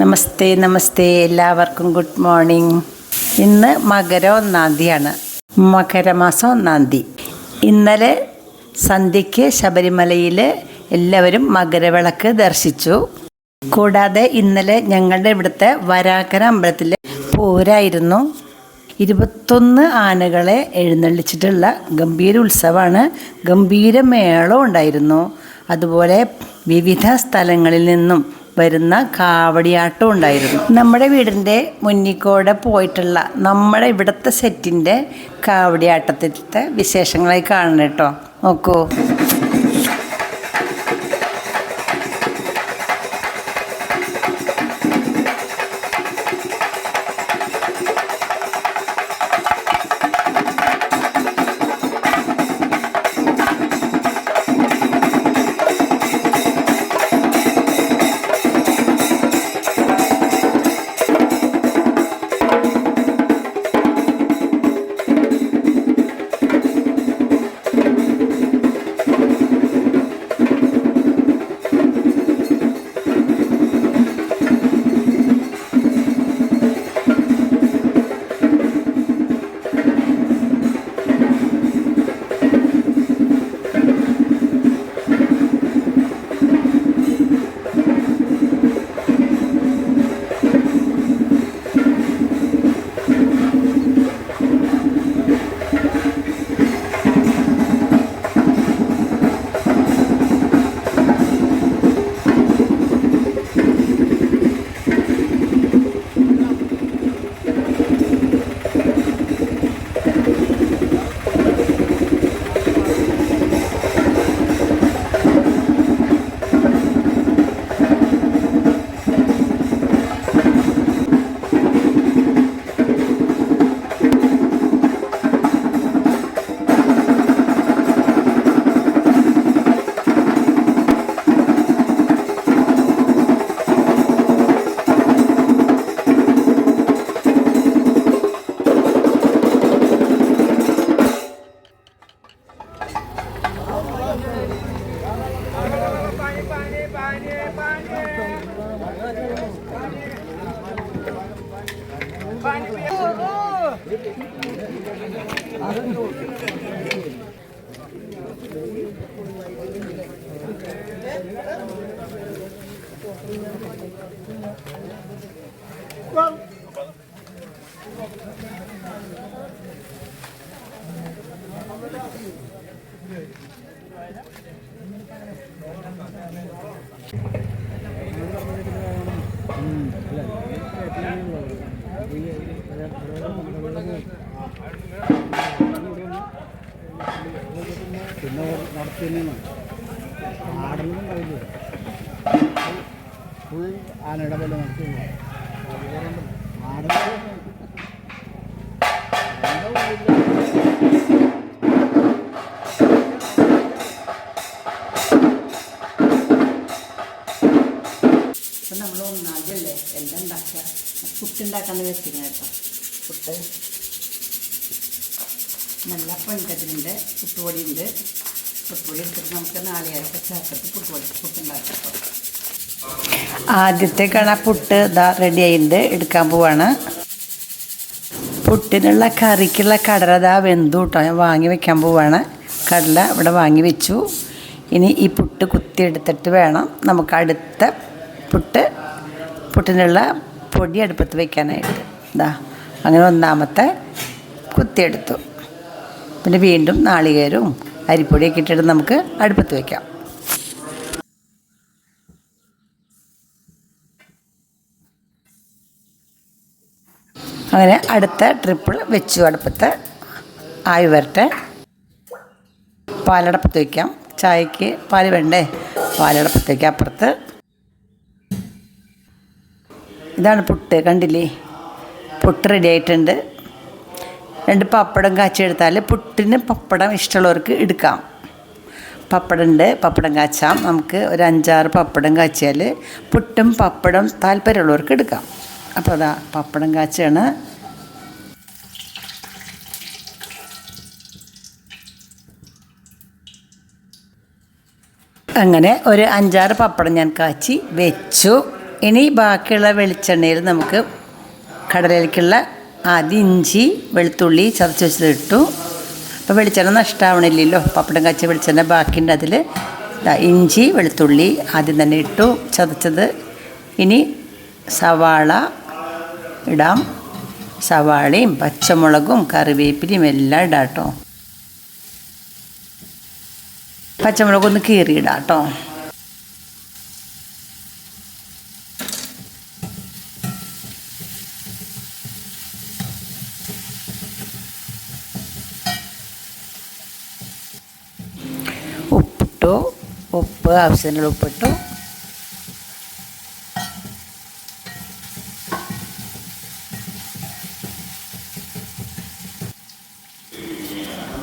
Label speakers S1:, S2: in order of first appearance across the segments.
S1: നമസ്തേ നമസ്തേ എല്ലാവർക്കും good morning. ഇന്ന് മകര ഒന്നാം തീയതിയാണ്. മകരമാസം ഒന്നാം തീയതി. ഇന്നലെ സന്ധ്യയ്ക്ക് ശബരിമലയിൽ എല്ലാവരും മകരവിളക്ക് ദർശിച്ചു. കൂടാതെ ഇന്നലെ ഞങ്ങളുടെ ഇവിടുത്തെ വരാക്കര അമ്പലത്തിലെ പോരായിരുന്നു. ഇരുപത്തൊന്ന് ആനകളെ എഴുന്നള്ളിച്ചിട്ടുള്ള ഗംഭീര ഉത്സവമാണ്. ഗംഭീര മേളം ഉണ്ടായിരുന്നു. അതുപോലെ വിവിധ സ്ഥലങ്ങളിൽ നിന്നും വരുന്ന കാവടിയാട്ടം ഉണ്ടായിരുന്നു. നമ്മുടെ വീടിന്റെ മുന്നിക്കൂടെ പോയിട്ടുള്ള നമ്മുടെ ഇവിടുത്തെ സെറ്റിന്റെ കാവടിയാട്ടത്തിലത്തെ വിശേഷങ്ങളായി കാണണം കേട്ടോ. നോക്കൂ.
S2: അല്ല പിന്നെ നടത്തുന്ന ആടുന്നുണ്ടാവില്ലേ ഫുൾ ആനയുടെ പോലെ നടത്തുന്നു
S1: പുട്ടുണ്ടാക്കാന്ന് വെച്ചിരുന്നു കേട്ടോ. പുട്ട്. നല്ല പൊൻകതിരുണ്ട് പുട്ടുപൊടിയുണ്ട്. പുട്ടുപൊടി എടുത്തിട്ട് നമുക്ക് നാളികേരൊക്കെ ചേർത്തിട്ട് പുട്ടുപൊടി പുട്ടുണ്ടാക്കാം ആദ്യത്തെ കണ പുട്ട് ഇതാ റെഡി ആയിട്ടുണ്ട് എടുക്കാൻ പോവാണ്. പുട്ടിനുള്ള കറിക്കുള്ള കടല ഇതാ വെന്തു കേട്ടോ. ഞാൻ വാങ്ങി വെക്കാൻ പോവാണ്. കടല ഇവിടെ വാങ്ങി വെച്ചു. ഇനി ഈ പുട്ട് കുത്തിയെടുത്തിട്ട് വേണം നമുക്ക് അടുത്ത പുട്ട് പുട്ടിനുള്ള പൊടി അടുപ്പത്ത് വയ്ക്കാനായിട്ട് ഇതാ അങ്ങനെ ഒന്നാമത്തെ കുത്തിയെടുത്തു പിന്നെ വീണ്ടും നാളികേരവും അരിപ്പൊടിയൊക്കെ ഇട്ടിട്ട് നമുക്ക് അടുപ്പത്ത് വയ്ക്കാം അങ്ങനെ അടുത്ത ട്രിപ്പിൾ വെച്ചു. അടുപ്പത്ത് ആയി വരട്ടെ. പാലടപ്പത്ത് വയ്ക്കാം ചായക്ക് പാൽ വേണ്ടേ? പാലടപ്പത്തേക്ക് അപ്പുറത്ത് ഇതാണ് പുട്ട് കണ്ടില്ലേ? പുട്ട് റെഡി ആയിട്ടുണ്ട്. രണ്ട് പപ്പടം കാച്ചെടുത്താൽ പുട്ടിന് പപ്പടം ഇഷ്ടമുള്ളവർക്ക് എടുക്കാം. പപ്പടം ഉണ്ട് പപ്പടം കാച്ചാം. നമുക്ക് ഒരു അഞ്ചാറ് പപ്പടം കാച്ചിയാൽ പുട്ടും പപ്പടം താല്പര്യമുള്ളവർക്ക് എടുക്കാം. അപ്പോൾ അതാ പപ്പടം കാച്ചാണ്. അങ്ങനെ ഒരു അഞ്ചാറ് പപ്പടം ഞാൻ കാച്ചി വെച്ചു. ഇനി ബാക്കിയുള്ള വെളിച്ചെണ്ണയിൽ നമുക്ക് കടലയിലേക്കുള്ള ആദ്യം ഇഞ്ചി വെളുത്തുള്ളി ചതച്ച് വെച്ചത് ഇട്ടു. അപ്പോൾ വെളിച്ചെണ്ണ നഷ്ടമാവണില്ലല്ലോ പപ്പടം കച്ച വെളിച്ചെണ്ണ ബാക്കിയുണ്ട് അതിൽ ഇഞ്ചി വെളുത്തുള്ളി ആദ്യം തന്നെ ഇട്ടു ചതച്ചത്. ഇനി സവാള ഇടാം. സവാളയും പച്ചമുളകും കറിവേപ്പിലയും എല്ലാം ഇടാം കേട്ടോ പച്ചമുളകൊന്ന് കീറിയിടാം കേട്ടോ ഉപ്പിട്ടു ഉപ്പ് ആവശ്യത്തിനുള്ള ഉപ്പിട്ടു.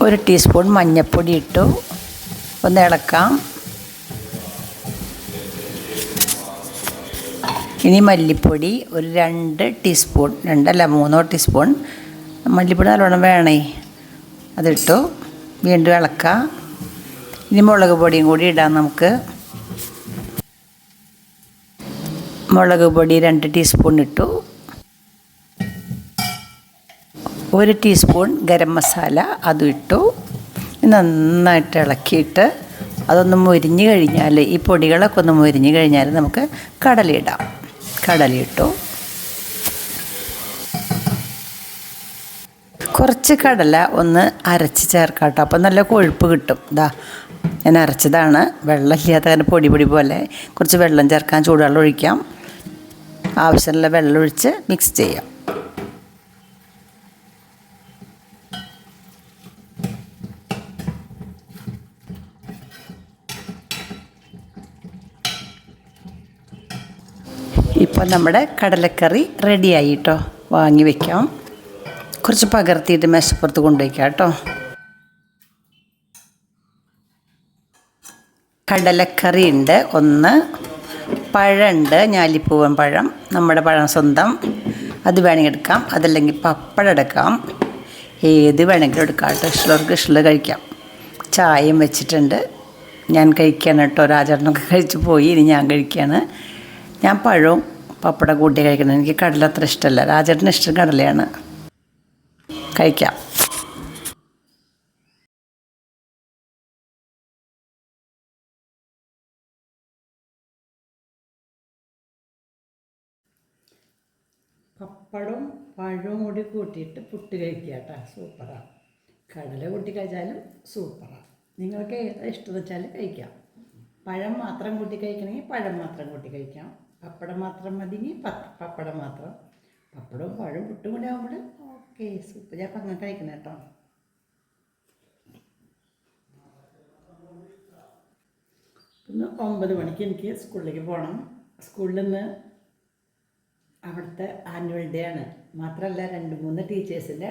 S1: ഒരു ടീസ്പൂൺ മഞ്ഞൾപ്പൊടി ഇട്ടു. ഒന്ന് ഇളക്കാം. ഇനി മല്ലിപ്പൊടി ഒരു രണ്ട് ടീസ്പൂൺ രണ്ടല്ല മൂന്നോ ടീസ്പൂൺ മല്ലിപ്പൊടി നല്ലോണം വേണേ. അതിട്ടു. വീണ്ടും ഇളക്കാം. ഇനി മുളക് പൊടിയും കൂടി ഇടാം നമുക്ക്. മുളക് പൊടി രണ്ട് ടീസ്പൂൺ ഇട്ടു. ഒരു ടീസ്പൂൺ ഗരം മസാല അതും ഇട്ടു. നന്നായിട്ട് ഇളക്കിയിട്ട് അതൊന്ന് മുരിഞ്ഞ് കഴിഞ്ഞാൽ ഈ പൊടികളൊക്കെ ഒന്ന് മുരിഞ്ഞ് കഴിഞ്ഞാൽ നമുക്ക് കടലയിടാം കടലയിട്ടു കുറച്ച് കടല ഒന്ന് അരച്ച് ചേർക്കാം കേട്ടോ അപ്പോൾ നല്ല കൊഴുപ്പ് കിട്ടും. ഇതാ ഞാൻ അരച്ചതാണ്. വെള്ളമില്ലാത്ത കാരണം പൊടി പൊടി പോലെ കുറച്ച് വെള്ളം ചേർക്കാൻ ചൂടുവെള്ളം ഒഴിക്കാം. ആവശ്യമുള്ള വെള്ളം ഒഴിച്ച് മിക്സ് ചെയ്യാം. ഇപ്പോൾ നമ്മുടെ കടലക്കറി റെഡിയായി കേട്ടോ വാങ്ങി വയ്ക്കാം കുറച്ച് പകർത്തിയിട്ട് മേശപ്പുറത്ത് കൊണ്ടുവയ്ക്കാം കേട്ടോ കടലക്കറി ഉണ്ട് ഒന്ന് പഴമുണ്ട് ഞാലിപ്പൂവൻ പഴം നമ്മുടെ പഴം സ്വന്തം. അത് വേണമെങ്കിൽ എടുക്കാം. അതല്ലെങ്കിൽ പപ്പടം എടുക്കാം. ഏത് വേണമെങ്കിലും എടുക്കാം ഇഷ്ടമുള്ളവർക്ക് ഇഷ്ടമുള്ളത് കഴിക്കാം. ചായയും വെച്ചിട്ടുണ്ട്. ഞാൻ കഴിക്കുകയാണ് കേട്ടോ. ഒരാചരണമൊക്കെ കഴിച്ച് പോയി. ഇനി ഞാൻ കഴിക്കുകയാണ്. ഞാൻ പഴവും പപ്പടം കൂട്ടി കഴിക്കണം. എനിക്ക് കടല അത്ര ഇഷ്ടമല്ല. രാജേട്ടന് ഇഷ്ടം കടലയാണ്. കഴിക്കാം. പപ്പടവും പഴവും കൂടി കൂട്ടിയിട്ട് പുട്ട് കഴിക്കുക കേട്ടോ. സൂപ്പറാണ് കടല കൂട്ടി കഴിച്ചാലും സൂപ്പറാണ് നിങ്ങൾക്ക് ഏതാ ഇഷ്ടം വെച്ചാൽ കഴിക്കാം. പഴം മാത്രം കൂട്ടി കഴിക്കണമെങ്കിൽ പഴം മാത്രം കൂട്ടി കഴിക്കാം. പപ്പടം മാത്രം മതിയെങ്കിൽ പപ്പടം മാത്രം. പപ്പടവും പഴവും പുട്ടും കൂടി ആകുമ്പോൾ ഓക്കെ സൂപ്പർ. ഞാൻ അപ്പം കഴിക്കണം കേട്ടോ. ഇന്ന് ഒമ്പത് മണിക്ക് എനിക്ക് സ്കൂളിലേക്ക് പോകണം. സ്കൂളിൽ നിന്ന് അവിടുത്തെ ആനുവൽ ഡേ ആണ്. മാത്രമല്ല രണ്ട് മൂന്ന് ടീച്ചേഴ്സിന്റെ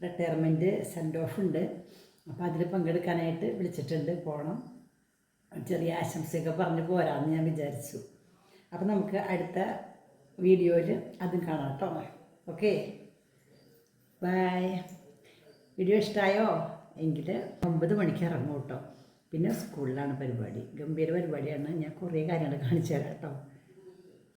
S1: റിട്ടയർമെന്റ് സെൻഡ് ഓഫ് ഉണ്ട്. അപ്പോൾ അതിൽ പങ്കെടുക്കാനായിട്ട് വിളിച്ചിട്ടുണ്ട്. പോകണം ചെറിയ ആശംസയൊക്കെ പറഞ്ഞ് പോരാമെന്ന് ഞാൻ വിചാരിച്ചു. അപ്പോൾ നമുക്ക് അടുത്ത വീഡിയോയിൽ അതും കാണാം കേട്ടോ. ഓക്കെ ബായ് വീഡിയോ ഇഷ്ടമായോ എങ്കിൽ ഒമ്പത് മണിക്ക് ഇറങ്ങും കേട്ടോ. പിന്നെ സ്കൂളിലാണ് പരിപാടി. ഗംഭീര പരിപാടിയാണ്. ഞാൻ കുറേ കാര്യങ്ങൾ കാണിച്ചു തരാം കേട്ടോ.